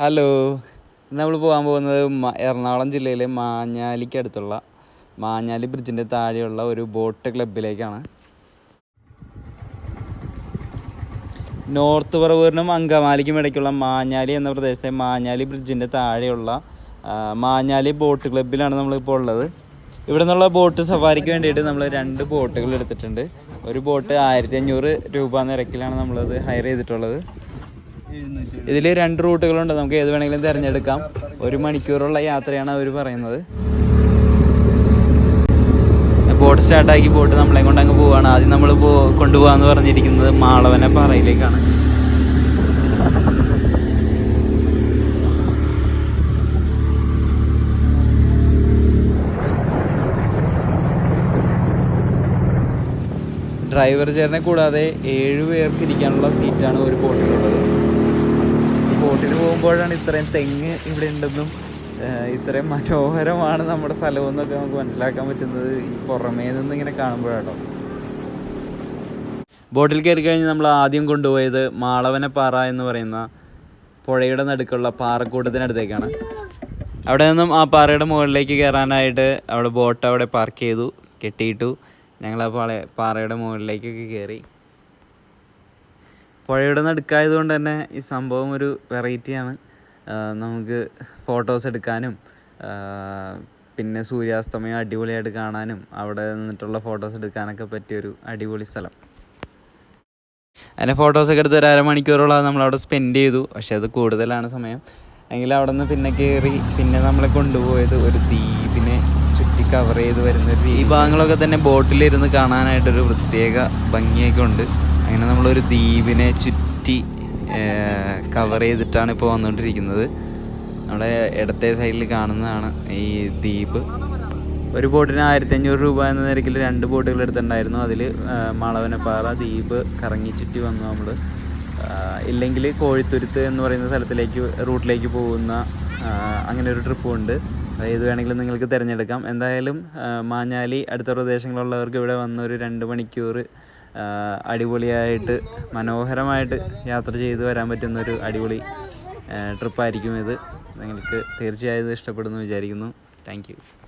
Hello. നമ്മൾ പോകാൻ പോകുന്നത് എറണാകുളം ജില്ലയിലെ മാഞ്ഞാലിക്ക് അടുത്തുള്ള മാഞ്ഞാലി ബ്രിഡ്ജിന്റെ താഴെയുള്ള ഒരു ബോട്ട് ക്ലബിലേക്കാണ് നോർത്ത് പറവൂരിനും അങ്കമാലിക്കും ഇടയ്ക്കുള്ള മാഞ്ഞാലി എന്ന പ്രദേശത്തെ മാഞ്ഞാലി ബ്രിഡ്ജിന്റെ താഴെയുള്ള മാഞ്ഞാലി ബോട്ട് ക്ലബിലാണ് നമ്മളിപ്പോൾ ഉള്ളത്. ഇവിടെ നിന്നുള്ള ബോട്ട് സഫാരിക്ക് വേണ്ടിയിട്ട് നമ്മൾ രണ്ട് ബോട്ടുകൾ എടുത്തിട്ടുണ്ട്. ഒരു ബോട്ട് ആയിരത്തി അഞ്ഞൂറ് രൂപ നിരക്കിലാണ് നമ്മളത് ഹയർ ചെയ്തിട്ടുള്ളത്. ഇതിൽ രണ്ട് റൂട്ടുകളുണ്ട്. നമുക്ക് ഏത് വേണമെങ്കിലും തിരഞ്ഞെടുക്കാം. ഒരു മണിക്കൂറുള്ള യാത്രയാണ് അവർ പറയുന്നത്. ബോട്ട് സ്റ്റാർട്ടാക്കി ബോട്ട് നമ്മളെ കൊണ്ട് അങ്ങ് പോവാണ്. ആദ്യം നമ്മൾ പോ കൊണ്ടുപോകാന്ന് പറഞ്ഞിരിക്കുന്നത് മാളവനെ പാറയിലേക്കാണ്. ഡ്രൈവർ ചേരനെ കൂടാതെ ഏഴ് പേർക്ക് ഇരിക്കാനുള്ള സീറ്റാണ് ഒരു ബോട്ടിലുള്ളത്. പോകുമ്പോഴാണ് ഇത്രയും തെങ്ങ് ഇവിടെ ഉണ്ടെന്നും ഇത്രയും മനോഹരമാണ് നമ്മുടെ സ്ഥലമെന്നൊക്കെ നമുക്ക് മനസ്സിലാക്കാൻ പറ്റുന്നത് ഈ പുറമേ നിന്ന് ഇങ്ങനെ കാണുമ്പോഴാട്ടോ. ബോട്ടിൽ കയറി കഴിഞ്ഞ് നമ്മൾ ആദ്യം കൊണ്ടുപോയത് മാളവനപ്പാറ എന്ന് പറയുന്ന പുഴയുടെ നടുക്കുള്ള പാറക്കൂട്ടത്തിനടുത്തേക്കാണ് അവിടെ നിന്നും ആ പാറയുടെ മുകളിലേക്ക് കയറാനായിട്ട് അവിടെ ബോട്ട് അവിടെ പാർക്ക് ചെയ്തു കെട്ടിയിട്ടു. ഞങ്ങൾ ആ പാള പാറയുടെ മുകളിലേക്കൊക്കെ കയറി. പുഴയുടെ നടുക്കായത് കൊണ്ട് തന്നെ ഈ സംഭവം ഒരു വെറൈറ്റിയാണ്. നമുക്ക് ഫോട്ടോസ് എടുക്കാനും പിന്നെ സൂര്യാസ്തമയം അടിപൊളിയായിട്ട് കാണാനും അവിടെ നിന്നിട്ടുള്ള ഫോട്ടോസ് എടുക്കാനൊക്കെ പറ്റിയൊരു അടിപൊളി സ്ഥലം. അങ്ങനെ ഫോട്ടോസൊക്കെ എടുത്ത് ഒരു അരമണിക്കൂറോളം നമ്മളവിടെ സ്പെൻഡ് ചെയ്തു. പക്ഷേ അത് കൂടുതലാണ് സമയം. എങ്കിലും അവിടെ നിന്ന് പിന്നെ കയറി പിന്നെ നമ്മളെ കൊണ്ടുപോയത് ഒരു ദ്വീപിനെ ചുറ്റി കവർ ചെയ്ത് വരുന്ന ഒരു ഈ ഭാഗങ്ങളൊക്കെ തന്നെ ബോട്ടിലിരുന്ന് കാണാനായിട്ടൊരു പ്രത്യേക ഭംഗിയൊക്കെ ഉണ്ട്. അങ്ങനെ നമ്മളൊരു ദ്വീപിനെ ചുറ്റി കവർ ചെയ്തിട്ടാണ് ഇപ്പോൾ വന്നുകൊണ്ടിരിക്കുന്നത് നമ്മുടെ ഇടത്തെ സൈഡിൽ കാണുന്നതാണ് ഈ ദ്വീപ്. ഒരു ബോട്ടിന് ആയിരത്തി അഞ്ഞൂറ് രൂപ എന്ന നിരക്കിൽ രണ്ട് ബോട്ടുകൾ എടുത്തിട്ടുണ്ടായിരുന്നു. അതിൽ മാളവനപ്പാറ ദ്വീപ് കറങ്ങി ചുറ്റി വന്നു നമ്മൾ ഇല്ലെങ്കിൽ കോഴിത്തുരുത്ത് എന്ന് പറയുന്ന സ്ഥലത്തിലേക്ക് റൂട്ടിലേക്ക് പോകുന്ന അങ്ങനെ ഒരു ട്രിപ്പും ഉണ്ട്. ഏത് വേണമെങ്കിലും നിങ്ങൾക്ക് തിരഞ്ഞെടുക്കാം. എന്തായാലും മാഞ്ഞാലി അടുത്ത പ്രദേശങ്ങളുള്ളവർക്ക് ഇവിടെ വന്ന് ഒരു രണ്ട് മണിക്കൂർ അടിപൊളിയായിട്ട് മനോഹരമായിട്ട് യാത്ര ചെയ്ത് വരാൻ പറ്റുന്ന ഒരു അടിപൊളി ട്രിപ്പായിരിക്കും ഇത്. നിങ്ങൾക്ക് തീർച്ചയായും ഇത് ഇഷ്ടപ്പെടുന്നു വിചാരിക്കുന്നു. താങ്ക്